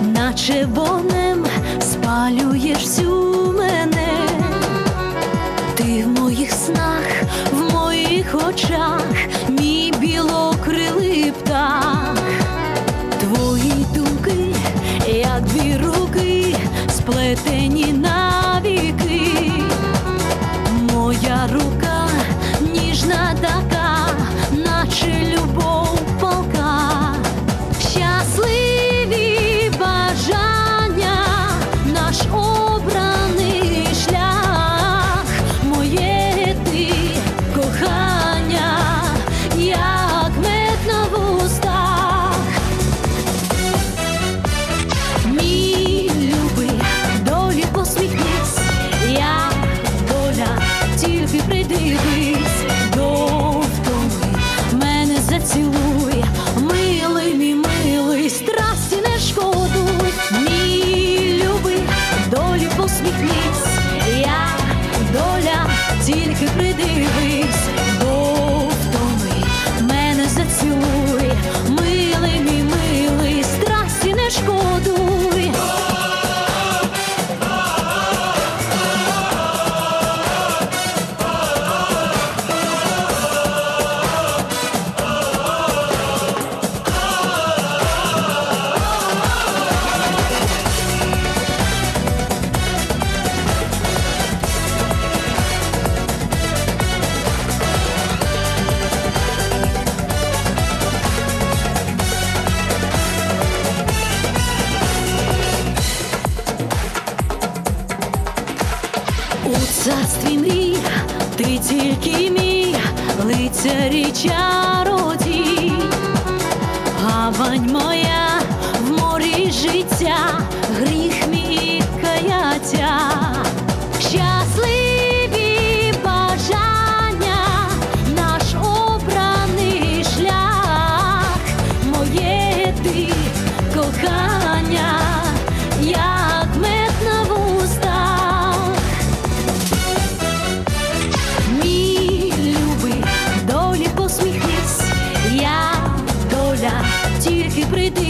наче вогнем спалюєш всю мене. Ти в моїх снах, в моїх очах, мій білокрилий птах. Твої думки, як дві руки, сплетені навіки. Моя рука У царстві мрій ти тільки мій лицарі чародій, прийди.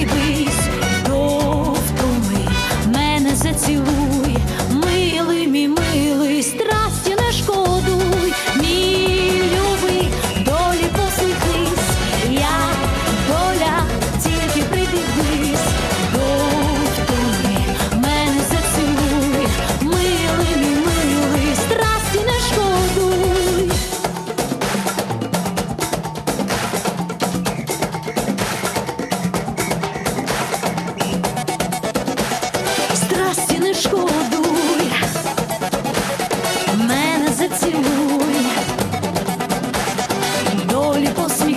impossible.